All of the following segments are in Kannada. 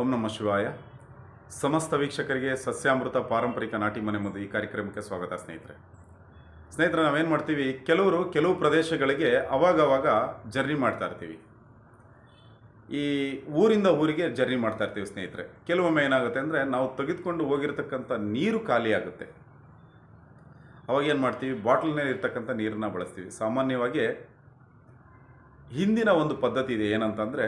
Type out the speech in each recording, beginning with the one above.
ಓಂ ನಮ ಶಿವಾಯ. ಸಮಸ್ತ ವೀಕ್ಷಕರಿಗೆ ಸಸ್ಯಾಮೃತ ಪಾರಂಪರಿಕ ನಾಟಿ ಮನೆ ಮುಂದೆ ಈ ಕಾರ್ಯಕ್ರಮಕ್ಕೆ ಸ್ವಾಗತ ಸ್ನೇಹಿತರೆ. ಸ್ನೇಹಿತರೆ, ನಾವೇನು ಮಾಡ್ತೀವಿ? ಕೆಲವರು ಕೆಲವು ಪ್ರದೇಶಗಳಿಗೆ ಅವಾಗವಾಗ ಜರ್ನಿ ಮಾಡ್ತಾ ಇರ್ತೀವಿ. ಈ ಊರಿಂದ ಊರಿಗೆ ಜರ್ನಿ ಮಾಡ್ತಾ ಇರ್ತೀವಿ ಸ್ನೇಹಿತರೆ. ಕೆಲವೊಮ್ಮೆ ಏನಾಗುತ್ತೆ ಅಂದರೆ, ನಾವು ತೆಗೆದುಕೊಂಡು ಹೋಗಿರ್ತಕ್ಕಂಥ ನೀರು ಖಾಲಿ ಆಗುತ್ತೆ. ಅವಾಗ ಏನು ಮಾಡ್ತೀವಿ? ಬಾಟ್ಲಿನಲ್ಲಿ ಇರ್ತಕ್ಕಂಥ ನೀರನ್ನ ಬಳಸ್ತೀವಿ. ಸಾಮಾನ್ಯವಾಗಿ ಹಿಂದಿನ ಒಂದು ಪದ್ಧತಿ ಇದೆ ಏನಂತಂದರೆ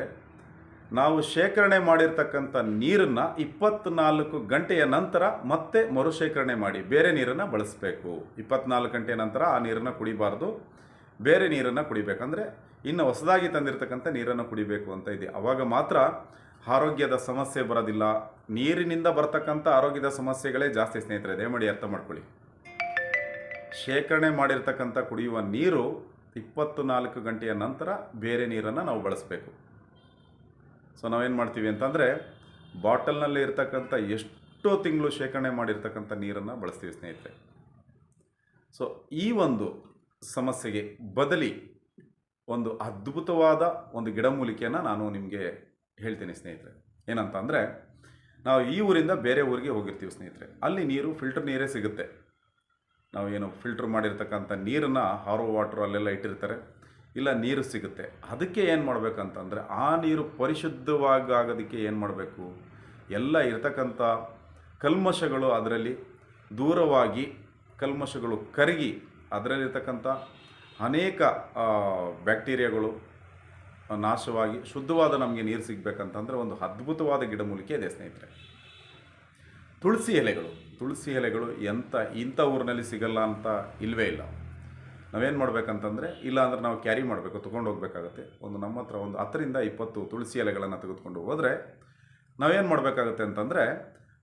ನಾವು ಶೇಖರಣೆ ಮಾಡಿರ್ತಕ್ಕಂಥ ನೀರನ್ನು ಇಪ್ಪತ್ನಾಲ್ಕು ಗಂಟೆಯ ನಂತರ ಮತ್ತೆ ಮರುಶೇಖರಣೆ ಮಾಡಿ, ಬೇರೆ ನೀರನ್ನು ಬಳಸಬೇಕು. ಇಪ್ಪತ್ನಾಲ್ಕು ಗಂಟೆಯ ನಂತರ ಆ ನೀರನ್ನು ಕುಡಿಬಾರ್ದು. ಬೇರೆ ನೀರನ್ನು ಕುಡಿಬೇಕಂದ್ರೆ ಇನ್ನು ಹೊಸದಾಗಿ ತಂದಿರತಕ್ಕಂಥ ನೀರನ್ನು ಕುಡಿಬೇಕು ಅಂತ ಇದೆ. ಆವಾಗ ಮಾತ್ರ ಆರೋಗ್ಯದ ಸಮಸ್ಯೆ ಬರೋದಿಲ್ಲ. ನೀರಿನಿಂದ ಬರ್ತಕ್ಕಂಥ ಆರೋಗ್ಯದ ಸಮಸ್ಯೆಗಳೇ ಜಾಸ್ತಿ ಸ್ನೇಹಿತರೆ ದಯಮಾಡಿ ಅರ್ಥ ಮಾಡ್ಕೊಳ್ಳಿ. ಶೇಖರಣೆ ಮಾಡಿರ್ತಕ್ಕಂಥ ಕುಡಿಯುವ ನೀರು ಇಪ್ಪತ್ತು ನಾಲ್ಕು ಗಂಟೆಯ ನಂತರ ಬೇರೆ ನೀರನ್ನು ನಾವು ಬಳಸಬೇಕು. ಸೊ ನಾವೇನು ಮಾಡ್ತೀವಿ ಅಂತಂದರೆ ಬಾಟಲ್ನಲ್ಲಿ ಇರ್ತಕ್ಕಂಥ ಎಷ್ಟೋ ತಿಂಗಳು ಶೇಖರಣೆ ಮಾಡಿರ್ತಕ್ಕಂಥ ನೀರನ್ನು ಬಳಸ್ತೀವಿ ಸ್ನೇಹಿತರೆ. ಸೊ ಈ ಒಂದು ಸಮಸ್ಯೆಗೆ ಬದಲಿ ಒಂದು ಅದ್ಭುತವಾದ ಒಂದು ಗಿಡಮೂಲಿಕೆಯನ್ನು ನಾನು ನಿಮಗೆ ಹೇಳ್ತೀನಿ ಸ್ನೇಹಿತರೆ. ಏನಂತ ಅಂದರೆ ನಾವು ಈ ಊರಿಂದ ಬೇರೆ ಊರಿಗೆ ಹೋಗಿರ್ತೀವಿ ಸ್ನೇಹಿತರೆ. ಅಲ್ಲಿ ನೀರು, ಫಿಲ್ಟರ್ ನೀರೇ ಸಿಗುತ್ತೆ. ನಾವು ಏನು ಫಿಲ್ಟರ್ ಮಾಡಿರ್ತಕ್ಕಂಥ ನೀರನ್ನು ಹಾರೋ ವಾಟ್ರ್ ಅಲ್ಲೆಲ್ಲ ಇಟ್ಟಿರ್ತಾರೆ. ಇಲ್ಲ ನೀರು ಸಿಗುತ್ತೆ. ಅದಕ್ಕೆ ಏನು ಮಾಡಬೇಕಂತಂದರೆ ಆ ನೀರು ಪರಿಶುದ್ಧವಾಗಿ ಆಗೋದಕ್ಕೆ ಏನು ಮಾಡಬೇಕು? ಎಲ್ಲ ಇರತಕ್ಕಂಥ ಕಲ್ಮಶಗಳು ಅದರಲ್ಲಿ ದೂರವಾಗಿ ಕಲ್ಮಶಗಳು ಕರಗಿ ಅದರಲ್ಲಿರ್ತಕ್ಕಂಥ ಅನೇಕ ಬ್ಯಾಕ್ಟೀರಿಯಾಗಳು ನಾಶವಾಗಿ ಶುದ್ಧವಾದ ನಮಗೆ ನೀರು ಸಿಗಬೇಕಂತಂದರೆ ಒಂದು ಅದ್ಭುತವಾದ ಗಿಡಮೂಲಿಕೆ ಇದೆ ಸ್ನೇಹಿತರೆ. ತುಳಸಿ ಎಲೆಗಳು ತುಳಸಿ ಎಲೆಗಳು ಎಂಥ ಇಂಥ ಊರಿನಲ್ಲಿ ಸಿಗಲ್ಲ ಅಂತ ಇಲ್ಲವೇ ಇಲ್ಲ. ನಾವೇನು ಮಾಡಬೇಕಂತಂದರೆ, ಇಲ್ಲ ಅಂದ್ರೆ ನಾವು ಕ್ಯಾರಿ ಮಾಡಬೇಕು, ತೊಗೊಂಡು ಹೋಗಬೇಕಾಗುತ್ತೆ. ಒಂದು ನಮ್ಮ ಹತ್ರ ಒಂದು ಹತ್ತರಿಂದ ಇಪ್ಪತ್ತು ತುಳಸಿ ಎಲೆಗಳನ್ನು ತೆಗೆದುಕೊಂಡು ಹೋದರೆ, ನಾವೇನು ಮಾಡಬೇಕಾಗತ್ತೆ ಅಂತಂದರೆ,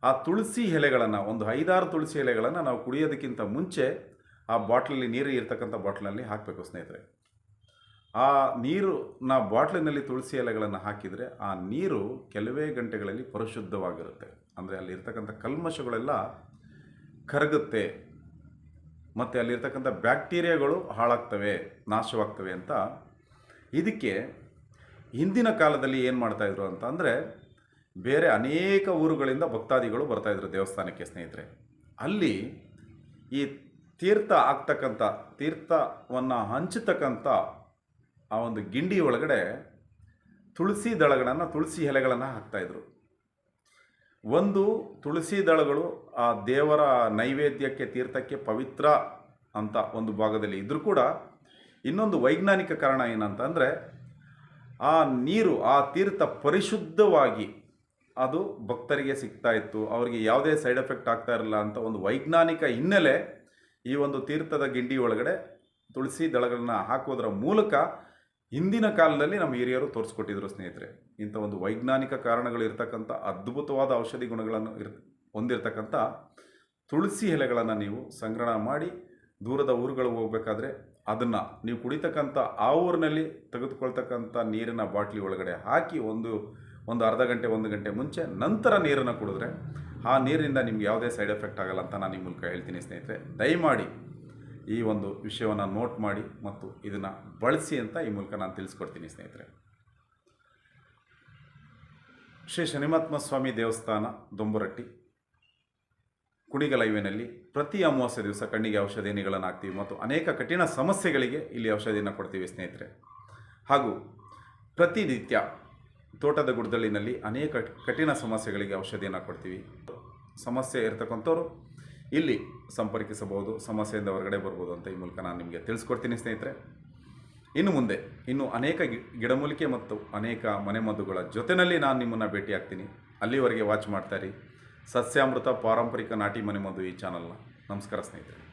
ಆ ತುಳಸಿ ಎಲೆಗಳನ್ನು, ಒಂದು ಐದಾರು ತುಳಸಿ ಎಲೆಗಳನ್ನು ನಾವು ಕುಡಿಯೋದಕ್ಕಿಂತ ಮುಂಚೆ, ಆ ಬಾಟ್ಲಲ್ಲಿ ನೀರು ಇರ್ತಕ್ಕಂಥ ಬಾಟ್ಲಲ್ಲಿ ಹಾಕಬೇಕು ಸ್ನೇಹಿತರೆ. ಆ ನೀರು, ನಾ ಬಾಟ್ಲಿನಲ್ಲಿ ತುಳಸಿ ಎಲೆಗಳನ್ನು ಹಾಕಿದರೆ, ಆ ನೀರು ಕೆಲವೇ ಗಂಟೆಗಳಲ್ಲಿ ಪರಿಶುದ್ಧವಾಗಿರುತ್ತೆ. ಅಂದರೆ ಅಲ್ಲಿ ಇರ್ತಕ್ಕಂಥ ಕಲ್ಮಶಗಳೆಲ್ಲ ಕರಗುತ್ತೆ. ಮತ್ತು ಅಲ್ಲಿರ್ತಕ್ಕಂಥ ಬ್ಯಾಕ್ಟೀರಿಯಾಗಳು ಹಾಳಾಗ್ತವೆ, ನಾಶವಾಗ್ತವೆ ಅಂತ. ಇದಕ್ಕೆ ಹಿಂದಿನ ಕಾಲದಲ್ಲಿ ಏನು ಮಾಡ್ತಾಯಿದ್ರು ಅಂತ ಅಂದರೆ ಬೇರೆ ಅನೇಕ ಊರುಗಳಿಂದ ಭಕ್ತಾದಿಗಳು ಬರ್ತಾಯಿದ್ರು ದೇವಸ್ಥಾನಕ್ಕೆ ಸ್ನೇಹಿತರೆ. ಅಲ್ಲಿ ಈ ತೀರ್ಥ ಆಗ್ತಕ್ಕಂಥ, ತೀರ್ಥವನ್ನು ಹಂಚತಕ್ಕಂಥ ಆ ಒಂದು ಗಿಂಡಿ ಒಳಗಡೆ ತುಳಸಿ ದಳಗಳನ್ನು, ತುಳಸಿ ಎಲೆಗಳನ್ನು ಹಾಕ್ತಾಯಿದ್ರು ಒಂದು ತುಳಸಿ ದಳಗಳು ಆ ದೇವರ ನೈವೇದ್ಯಕ್ಕೆ, ತೀರ್ಥಕ್ಕೆ ಪವಿತ್ರ ಅಂತ ಒಂದು ಭಾಗದಲ್ಲಿ ಇದ್ದರೂ ಕೂಡ ಇನ್ನೊಂದು ವೈಜ್ಞಾನಿಕ ಕಾರಣ ಏನಂತಂದರೆ ಆ ನೀರು, ಆ ತೀರ್ಥ ಪರಿಶುದ್ಧವಾಗಿ ಅದು ಭಕ್ತರಿಗೆ ಸಿಗ್ತಾ ಇತ್ತು. ಅವರಿಗೆ ಯಾವುದೇ ಸೈಡ್ ಎಫೆಕ್ಟ್ ಆಗ್ತಾ ಇರಲಿಲ್ಲ ಅಂತ ಒಂದು ವೈಜ್ಞಾನಿಕ ಹಿನ್ನೆಲೆ ಈ ಒಂದು ತೀರ್ಥದ ಗಿಂಡಿ ಒಳಗಡೆ ತುಳಸಿ ದಳಗಳನ್ನು ಹಾಕೋದರ ಮೂಲಕ ಹಿಂದಿನ ಕಾಲದಲ್ಲಿ ನಮ್ಮ ಹಿರಿಯರು ತೋರಿಸ್ಕೊಟ್ಟಿದ್ರು ಸ್ನೇಹಿತರೆ, ಇಂಥ ಒಂದು ವೈಜ್ಞಾನಿಕ ಕಾರಣಗಳು ಇರ್ತಕ್ಕಂಥ ಅದ್ಭುತವಾದ ಔಷಧಿ ಗುಣಗಳನ್ನು ಇರ್, ಹೊಂದಿರತಕ್ಕಂಥ ತುಳಸಿ ಎಲೆಗಳನ್ನು ನೀವು ಸಂಗ್ರಹಣ ಮಾಡಿ ದೂರದ ಊರುಗಳಿಗೆ ಹೋಗಬೇಕಾದ್ರೆ ಅದನ್ನು ನೀವು ಕುಡಿತಕ್ಕಂಥ ಆ ಊರಿನಲ್ಲಿ ತೆಗೆದುಕೊಳ್ತಕ್ಕಂಥ ನೀರಿನ ಬಾಟ್ಲಿ ಒಳಗಡೆ ಹಾಕಿ ಒಂದು ಒಂದು ಅರ್ಧ ಗಂಟೆ, ಒಂದು ಗಂಟೆ ಮುಂಚೆ ನಂತರ ನೀರನ್ನು ಕುಡಿದ್ರೆ ಆ ನೀರಿನಿಂದ ನಿಮ್ಗೆ ಯಾವುದೇ ಸೈಡ್ ಎಫೆಕ್ಟ್ ಆಗಲ್ಲ ಅಂತ ನಾನು ನಿಮ್ಮ ಮೂಲಕ ಹೇಳ್ತೀನಿ ಸ್ನೇಹಿತರೆ. ದಯಮಾಡಿ ಈ ಒಂದು ವಿಷಯವನ್ನು ನೋಟ್ ಮಾಡಿ ಮತ್ತು ಇದನ್ನು ಬಳಸಿ ಅಂತ ಈ ಮೂಲಕ ನಾನು ತಿಳಿಸ್ಕೊಡ್ತೀನಿ ಸ್ನೇಹಿತರೆ. ಶ್ರೀ ಶನಿಮಾತ್ಮ ಸ್ವಾಮಿ ದೇವಸ್ಥಾನ, ದೊಂಬರಟ್ಟಿ. ಕುಡಿಗಲೈವಿನಲ್ಲಿ ಪ್ರತಿ ಅಮಾವಾಸ್ಯ ದಿವಸ ಕಣ್ಣಿಗೆ ಔಷಧಿಗಳನ್ನು ಹಾಕ್ತೀವಿ ಮತ್ತು ಅನೇಕ ಕಠಿಣ ಸಮಸ್ಯೆಗಳಿಗೆ ಇಲ್ಲಿ ಔಷಧಿಯನ್ನು ಕೊಡ್ತೀವಿ ಸ್ನೇಹಿತರೆ. ಹಾಗೂ ಪ್ರತಿನಿತ್ಯ ತೋಟದ ಗುಡ್ದಳ್ಳಿನಲ್ಲಿ ಅನೇಕ ಕಠಿಣ ಸಮಸ್ಯೆಗಳಿಗೆ ಔಷಧಿಯನ್ನು ಕೊಡ್ತೀವಿ. ಸಮಸ್ಯೆ ಇರ್ತಕ್ಕಂಥವ್ರು ಇಲ್ಲಿ ಸಂಪರ್ಕಿಸಬಹುದು, ಸಮಸ್ಯೆಯಿಂದ ಹೊರಗಡೆ ಬರ್ಬೋದು ಅಂತ ಈ ಮೂಲಕ ನಾನು ನಿಮಗೆ ತಿಳಿಸ್ಕೊಡ್ತೀನಿ ಸ್ನೇಹಿತರೆ. ಇನ್ನು ಮುಂದೆ, ಇನ್ನು ಅನೇಕ ಗಿಡಮೂಲಿಕೆ ಮತ್ತು ಅನೇಕ ಮನೆಮದ್ದುಗಳ ಜೊತೆಯಲ್ಲಿ ನಾನು ನಿಮ್ಮನ್ನು ಭೇಟಿ ಆಗ್ತೀನಿ ಅಲ್ಲಿವರೆಗೆ ವಾಚ್ ಮಾಡ್ತಾ ಸಸ್ಯಾಮೃತ ಪಾರಂಪರಿಕ ನಾಟಿ ಮನೆಮದ್ದು ಈ ಚಾನಲ್ನ ನಮಸ್ಕಾರ ಸ್ನೇಹಿತರೆ.